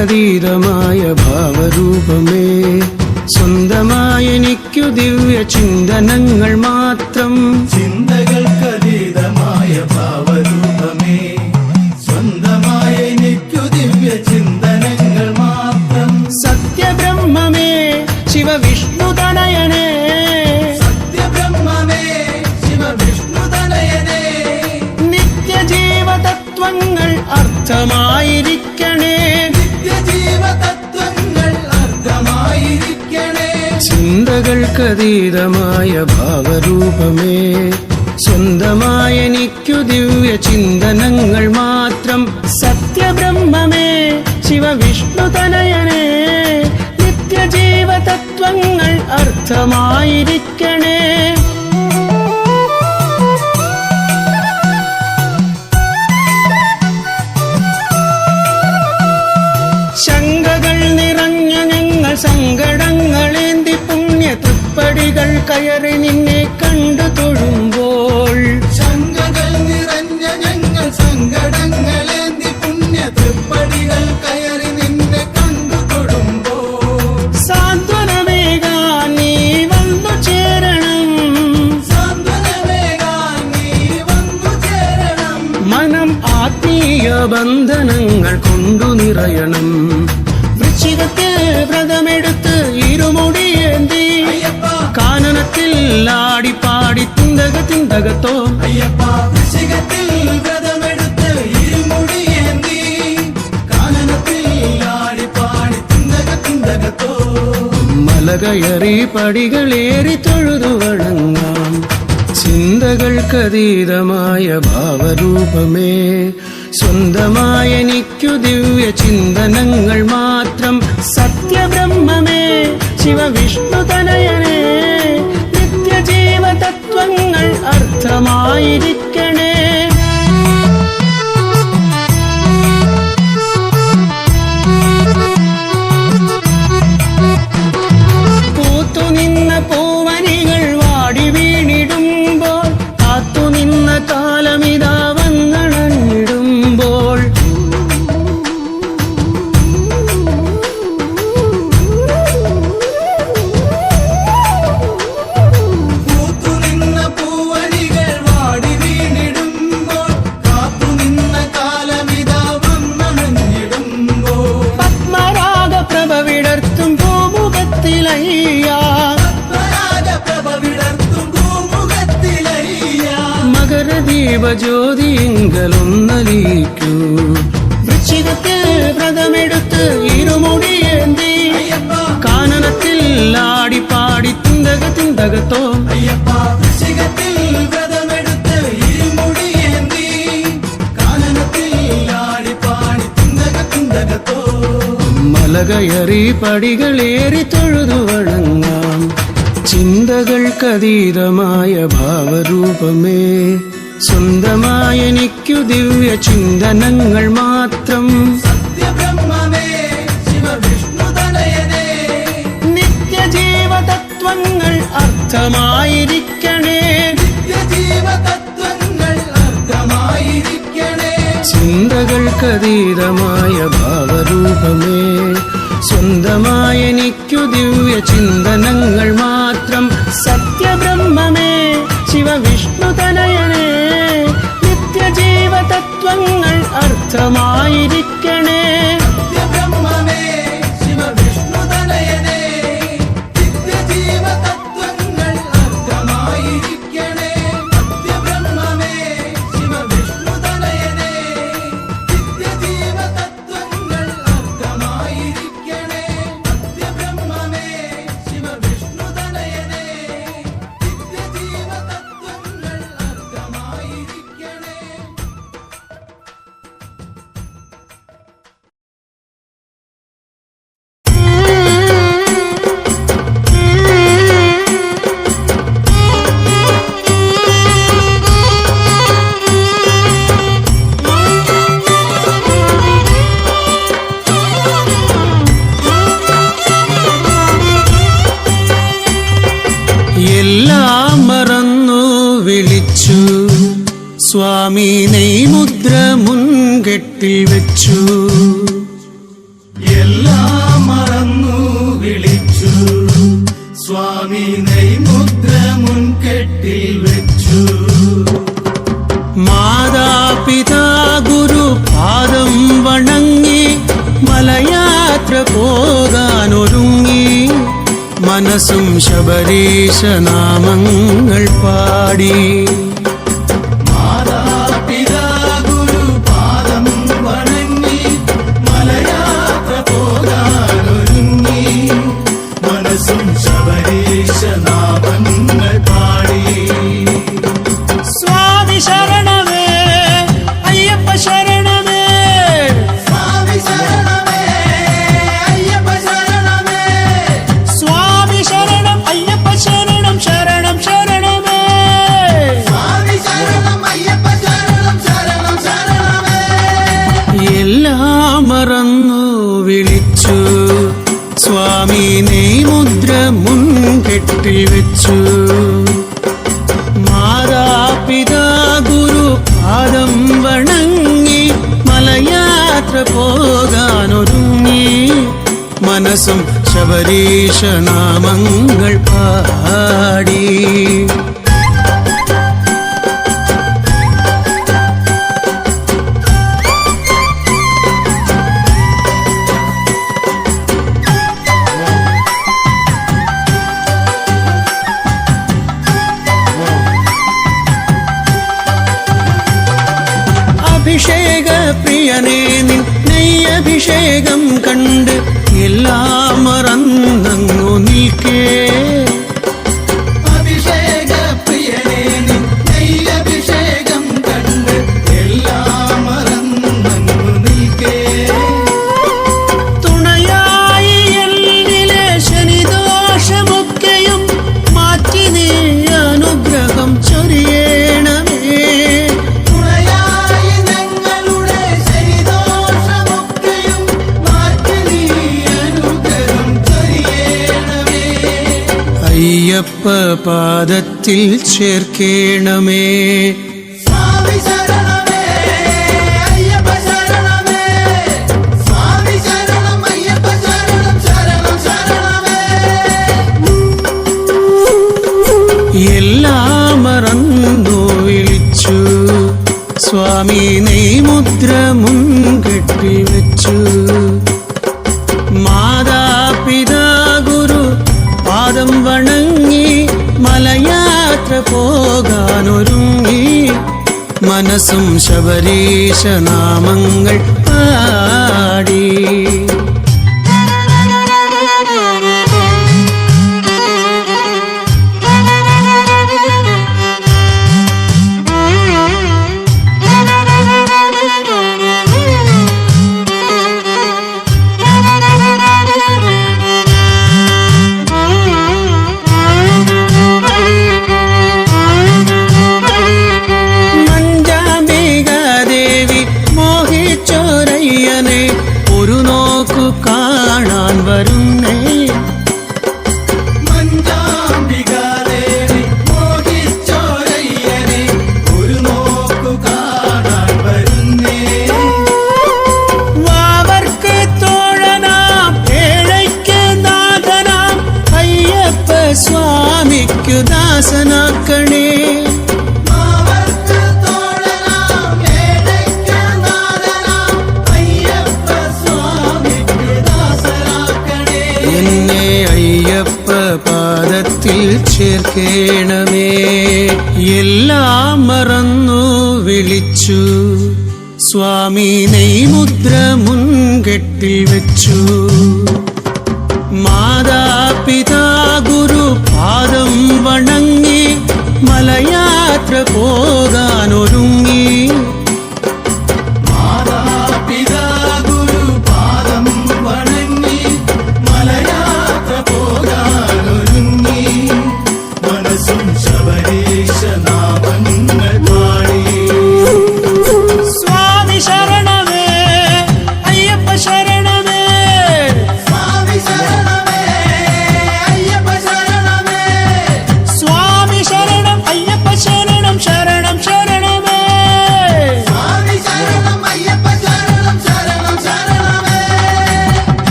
ചിന്തകൾക്കതീതമായ ഭാവരൂപമേ. സ്വന്തമായ എനിക്കു ദിവ്യ ചിന്തനങ്ങൾ മാത്രം. ചിന്തകൾക്കതീതമായ ഭാവരൂപമേ. സ്വന്തമായ എനിക്കു ദിവ്യ ചിന്തനങ്ങൾ മാത്രം. സത്യബ്രഹ്മമേ ശിവവിഷ്ണു തനയനേ. സത്യബ്രഹ്മമേ ശിവവിഷ്ണുതനയനേ നിത്യജീവതത്വങ്ങൾ അർത്ഥമായിരിക്കണേ. ചിന്തകൾക്കതീതമായ ഭാവരൂപമേ. സ്വന്തമായ എനിക്കു ദിവ്യ ചിന്തനങ്ങൾ മാത്രം സത്യബ്രഹ്മമേ. ശിവവിഷ്ണു തനയനേ നിത്യജീവതത്വങ്ങൾ അർത്ഥമായിരിക്കണേ. அடிகள் கயறி நின்னே கண்டு தொழும் മലകയറി പടികളേറി തൊഴുതു വണങ്ങാം ചിന്തകൾക്കതീതമായ ഭാവരൂപമേ സ്വന്തമായ എനിക്കു ദിവ്യ ചിന്തനങ്ങൾ മാത്രം സത്യബ്രഹ്മമേ ശിവവിഷ്ണു തനയനേ നിത്യജീവതത്വങ്ങൾ അർത്ഥമായിരിക്കണേ ജ്യോതിയെങ്കലൊന്നലിക്കൂ വൃശ്ചികത്തിൽ വ്രതമെടുത്ത് ഇരുമുടിയേന്തി കാനനത്തിൽ ആടിപ്പാടി തിന്തക തിന്തകത്തോ അയ്യപ്പ. വൃശ്ചികത്തിൽ വ്രതമെടുത്ത് ഇരുമുടിയേന്തി കാനനത്തിൽ ആടിപ്പാടി തിന്തക തിന്തകത്തോ മലകയറി പടികളേറി തൊഴുതു വണങ്ങാം ചിന്തകൾക്കതീതമായ ഭാവരൂപമേ. സ്വന്തമായ എനിക്കു ദിവ്യ ചിന്തനങ്ങൾ മാത്രം ശിവവിഷ്ണുതനയനേ. നിത്യജീവതത്വങ്ങൾ അർത്ഥമായിരിക്കണേ. ചിന്തകൾക്കതീതമായ ഭാവരൂപമേ. സ്വന്തമായ എനിക്കു ദിവ്യ ചിന്തനങ്ങൾ മാത്രം. സത്യബ്രഹ്മമേ ശിവവിഷ്ണു തനയനേ നിത്യജീവതത്വങ്ങൾ എല്ലാം മറന്നു വിളിച്ചു. സ്വാമി നെയ്മുദ്ര മുൻകെട്ടിൽ വെച്ചു. എല്ലാം മറന്നു വിളിച്ചു. സ്വാമി നെയ്മുദ്ര മുൻകെട്ടിൽ വെച്ചു. മാതാപിതാ ഗുരു പാദം വണങ്ങി മലയാത്ര പോകാനൊരുങ്ങി. മനസ്സും ശബരീശ നാമങ്ങൾ പാടി. சகசநாமங்கள் பாடி അയ്യപ്പ പാദത്തിൽ ചേർക്കേണമേ. സ്വാമി മറന്നു മുദ്ര സ്വാമി നെയ്മുദ്ര മുൻകെട്ടി വെച്ചു. മാതാപിതാ ഗുരു പാദം വണ പോകാനൊരുങ്ങി മനസ്സും ശബരീശ നാമങ്ങൾ പാടി. വരുന്നേ കേണമേ. എല്ലാം മറന്നു വിളിച്ചു. സ്വാമി നെയ്മുദ്ര മുൻകെട്ടിൽ വെച്ചു. മാതാപിതാ ഗുരു പാദം വണങ്ങി മലയാത്ര പോകാനൊരുങ്ങി.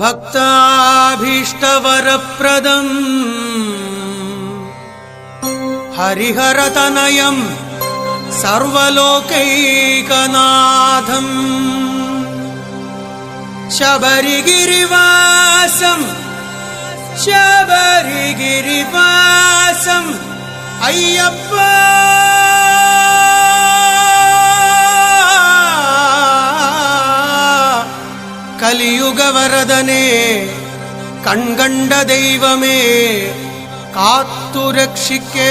भक्ताभीष्टवरप्रदम् हरिहरतनयम् सर्वलोकैकनाथम् शबरिगिरिवासम् शबरिगिरिवासम् अय्यप्पा ಕಲಿಯುಗವರದನೆ ಕಣ್ಗಂಡ ದೈವಮೇ ಕಾತ್ತು ರಕ್ಷಿಕೇಣಮೇ.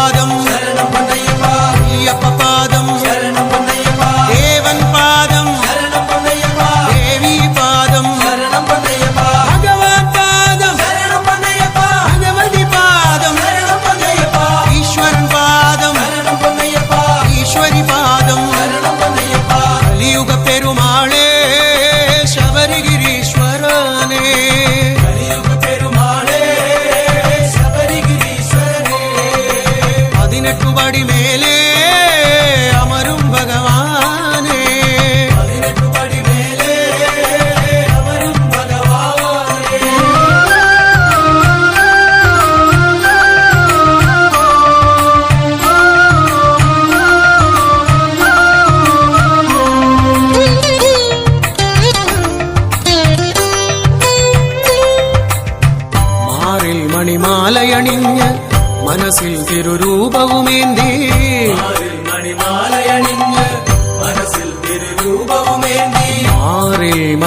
மேலே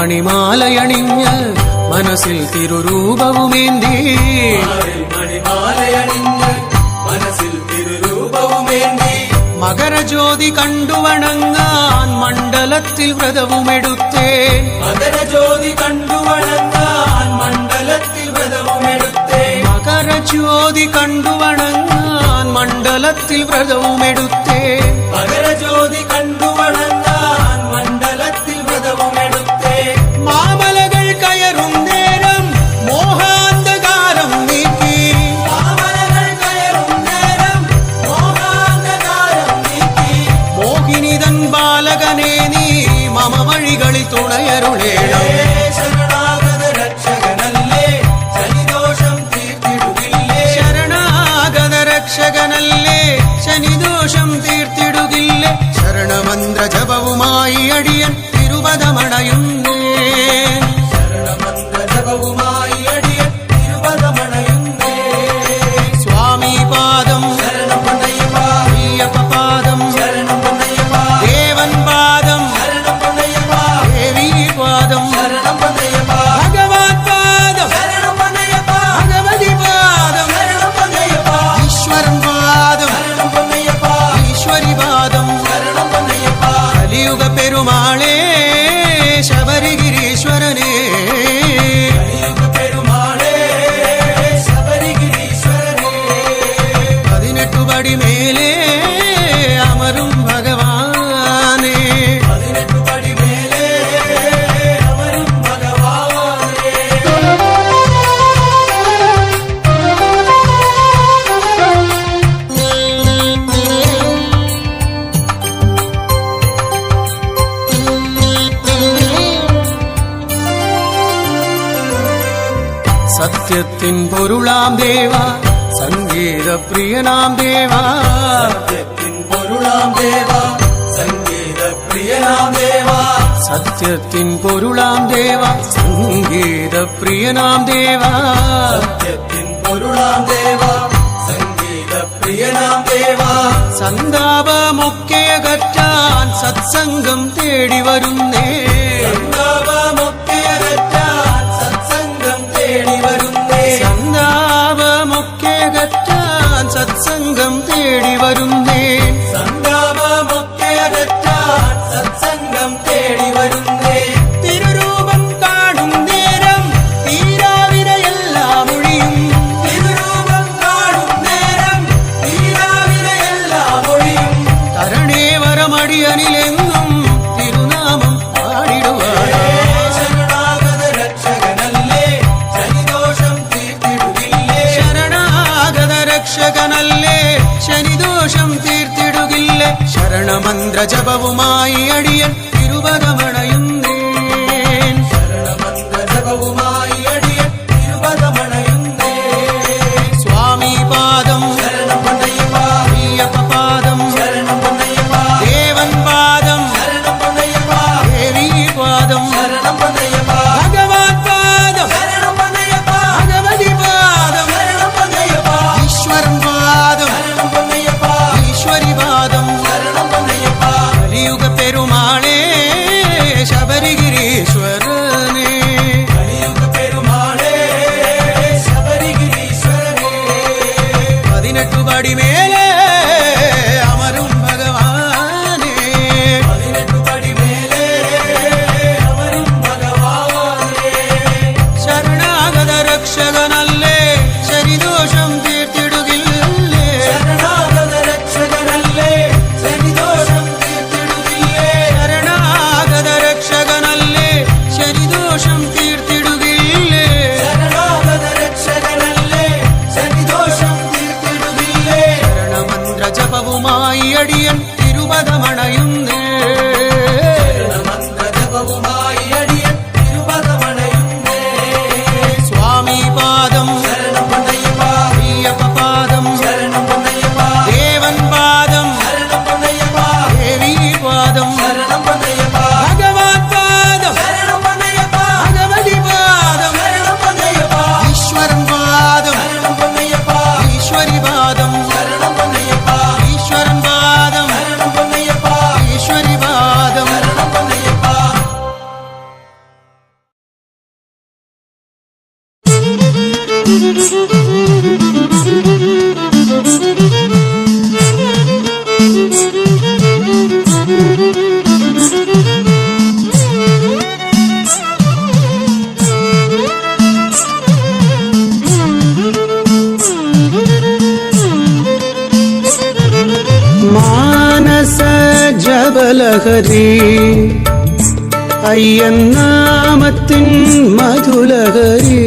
മണിമാലയണിഞ്ഞ് മനസ്സിൽ തിരുരൂപവുമേന്തി. മണിമാലയണിഞ്ഞ് മനസ്സിൽ തിരുരൂപവുമേന്തി. മകരജ്യോതി കണ്ടുവണങ്ങാൻ മണ്ഡലത്തിൽ വ്രതവുമെടുത്തേൻ മകരജ്യോതി കണ്ടുവണങ്ങാൻ മണ്ഡലത്തിൽ വ്രതവുമെടുത്തേൻ മകരജ്യോതി കണ്ടുവണങ്ങാൻ മണ്ഡലത്തിൽ വ്രതവുമെടുത്തേൻ മകരജ്യോതി ശരണമന്ത്ര ജപ പടി മേലേ അമരും ഭഗവാനേ. സത്യത്തിൻ പൊരുളാം ദേവ പ്രിയനാം ദേവാ. പൊരുളാം ദേവാ. സംഗീത പ്രിയനാം ദേവാ. സത്യത്തിൻ പൊരുളാം ദേവ. സംഗീത പ്രിയനാം ദേവ. സത്യത്തിൻ പൊരുളാം ദേവ. സംഗീത പ്രിയനാം ദേവ. സന്താപമൊക്കെ അകറ്റാൻ സത്സംഗം തേടി വരുന്നേ. രക്ഷകനല്ലേ ശനിദോഷം തീർത്തിടുകില്ലേ? ശരണമന്ത്ര ജപവുമായി അടിയൻ തിരുവകമണ Bye. மதுலகரே. ஐயன் நாமத்தின் மதுலகரே.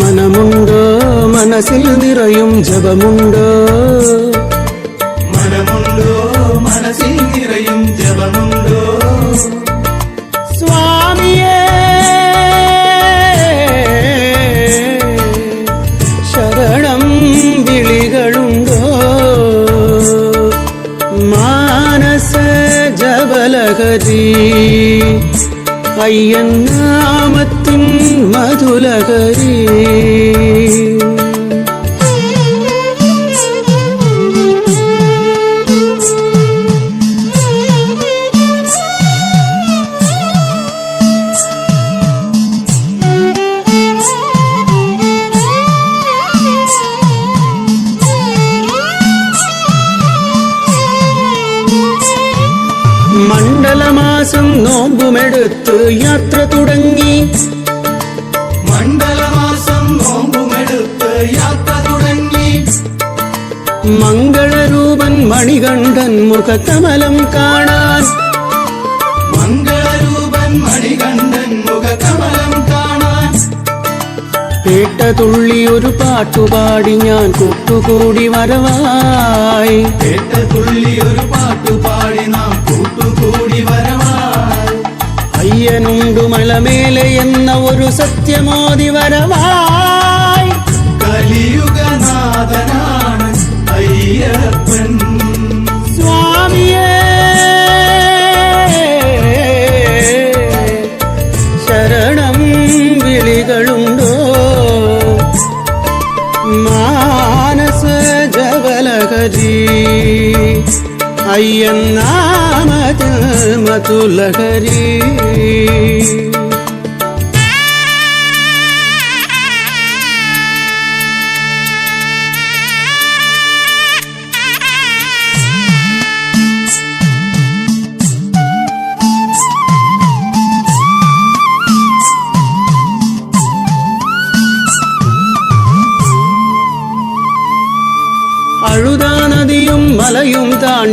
മനമുണ്ടോ മനസ്സിൽ നിറയും ജപമുണ്ടോ மதுலகதி ஐயன் நாமத்தின் மதுலகரே. യാത്ര തുടങ്ങി. മംഗളരൂപൻ മണികണ്ഠൻ മുഖകമലം കാണാൻ. മംഗളരൂപൻ മണികണ്ഠൻ മുഖകമലം കാണാൻ. പേട്ട തുള്ളി ഒരു പാട്ടുപാടി ഞാൻ കൂട്ടുകൂടി വരവായി. പേട്ട തുള്ളി ഒരു പാട്ടുപാടി നാം കൂട്ടുകൂടി വരവായി. അയ്യനുണ്ടു മലമേലെ എന്ന ഒരു സത്യമോതി വരവായി. കലിയുഗനാഥനാണ് അയ്യപ്പൻ. സ്വാമിയേ ശരണം വിളികളുണ്ടോ? മാനസ ജവലഹരി അയ്യന്നാമതിൽ മധുലഹരി. അഴുതാ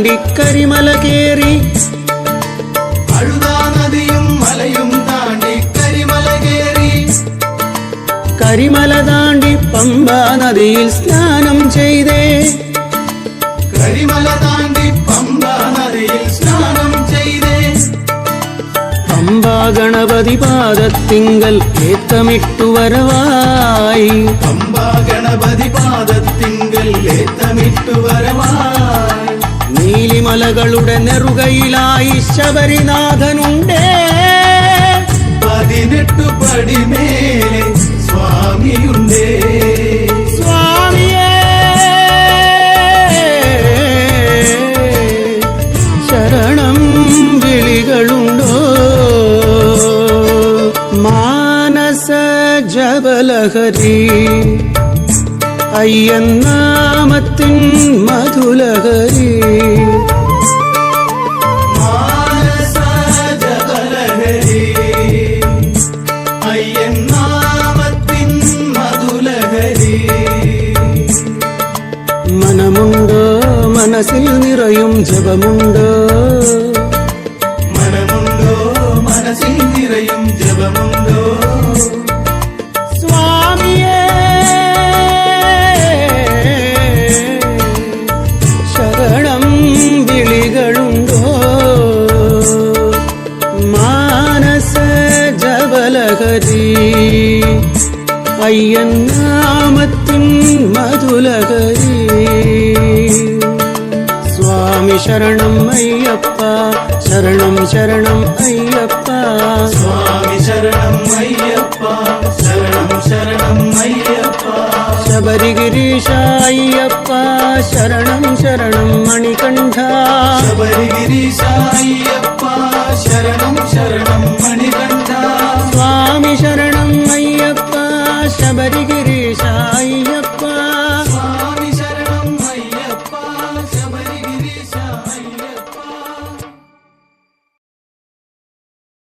தாண்டி கரிமலகேரி அழுதா நதியும் மலையும் தாண்டி கரிமலகேரி கரிமல தாண்டி பம்பா நதியில் ஸ்நானம் செய்தே. கரிமல தாண்டி பம்பா நதியில் ஸ்நானம் செய்தே. பம்பா கணபதி பாதத்திங்கள் ஏத்தமிட்டு வரவாய். பம்பா கணபதி பாதத்திங்கள் ஏத்தமிட்டு வரவாய். നീലിമലകളുടെ നെറുകയിലായി ശബരിനാഥനുണ്ടേ. പതിനെട്ടു പടിമേലെ സ്വാമിയുണ്ടേ. സ്വാമിയേ. ശരണം വിളികളുണ്ടോ? മാനസ ജബലഹരി അയ്യന്നാമത്തിൻ മധുലഹരി. മനസ്സിൽ നിറയും ജപമുണ്ടോ മനമുണ്ടോ മനസ്സിൽ നിറയും ജപമുണ്ടോ സ്വാമിയേ ശരണം വിളികളുണ്ടോ മാനസ ജബലഹരി അയ്യന്നാമത്തിൻ മധുലഹരി சுவாமி சரணம் ஐயப்பா. சரணம் சரணம் ஐயப்பா. சுவாமி சரணம் ஐயப்பா. சரணம் சரணம் ஐயப்பா. சபரிகிரீஷா ஐயப்பா சரணம் சரணம் மணிகண்டா. சபரிகிரீஷா ஐயப்பா சரணம் சரணம் மணிகண்டா. சுவாமி சரணம் ஐயப்பா. சபரிகிரீஷா ஐயப்பா